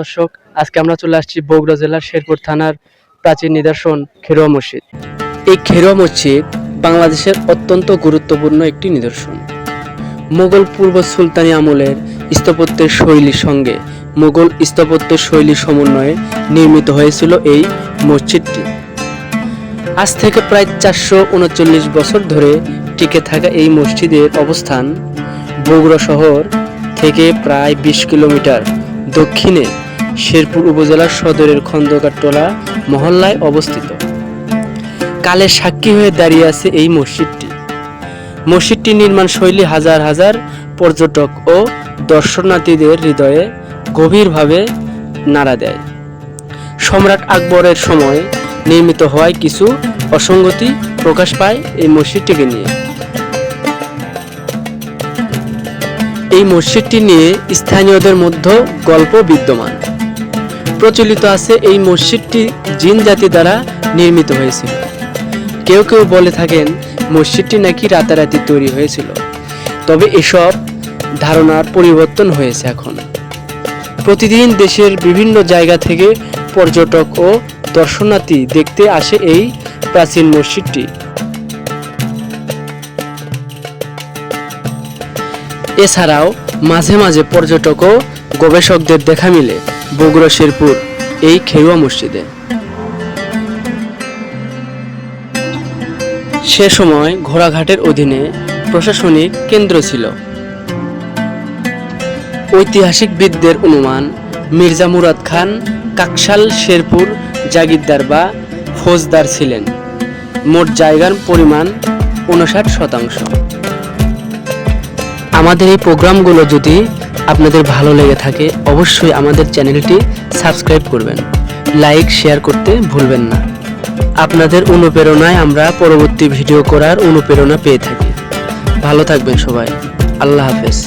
দর্শক, আজকে আমরা চলে আসছি বগুড়া জেলার শেরপুর থানার প্রাচীন নিদর্শন খেরোয়া মসজিদ। এই খেরোয়া মসজিদ বাংলাদেশের অত্যন্ত গুরুত্বপূর্ণ একটি নিদর্শন। মোগল পূর্ব সুলতানি আমলের স্থাপত্যের শৈলীর সঙ্গে মোগল স্থাপত্যের শৈলীর সমন্বয়ে নির্মিত হয়েছিল এই মসজিদটি। আজ থেকে প্রায় চারশো উনচল্লিশ বছর ধরে টিকে থাকা এই মসজিদের অবস্থান বগুড়া শহর থেকে প্রায় বিশ কিলোমিটার দক্ষিণে শেরপুর উপজেলার সদরের খন্দকারটোলা মহল্লায় অবস্থিত। কালের সাক্ষী হয়ে দাঁড়িয়ে আছে এই মসজিদটি। মসজিদটির নির্মাণ শৈলী হাজার হাজার পর্যটক ও দর্শনার্থীদের হৃদয়ে গভীরভাবে নাড়া দেয়। সম্রাট আকবরের সময় নির্মিত হওয়ায় কিছু অসঙ্গতি প্রকাশ পায় এই মসজিদটিকে নিয়ে। এই মসজিদটি নিয়ে স্থানীয়দের মধ্যে গল্প বিদ্যমান। প্রচলিত আছে এই মসজিদটি জিন জাতি দ্বারা নির্মিত হয়েছিল। কেউ কেউ বলে থাকেন মসজিদটি নাকি রাতারাতি তৈরি হয়েছিল। তবে এসব ধারণার পরিবর্তন হয়েছে এখন। প্রতিদিন দেশের বিভিন্ন জায়গা থেকে পর্যটক ও দর্শনার্থী দেখতে আসে এই প্রাচীন মসজিদটি। এছাড়াও মাঝে মাঝে পর্যটক ও গবেষকদের দেখা মিলে। বগুড়া শেরপুর, এই খেরুয়া মসজিদে। সে সময় ঘোড়াঘাটের অধীনে প্রশাসনিক কেন্দ্র ছিল। ঐতিহাসিকবিদদের অনুমান, মির্জা মুরাদ খান, কাকশাল, শেরপুর, জাগিরদার বা ফৌজদার ছিলেন। মোট জায়গার পরিমাণ উনষাট শতাংশ। আমাদের এই প্রোগ্রামগুলো যদি আপনাদের ভালো লেগে থাকে, অবশ্যই আমাদের চ্যানেলটি সাবস্ক্রাইব করবেন। লাইক, শেয়ার করতে ভুলবেন না। আপনাদের অনুপ্রেরণায় আমরা পরবর্তী ভিডিও করার অনুপ্রেরণা পেয়ে থাকি। ভালো থাকবেন সবাই। আল্লাহ হাফেজ।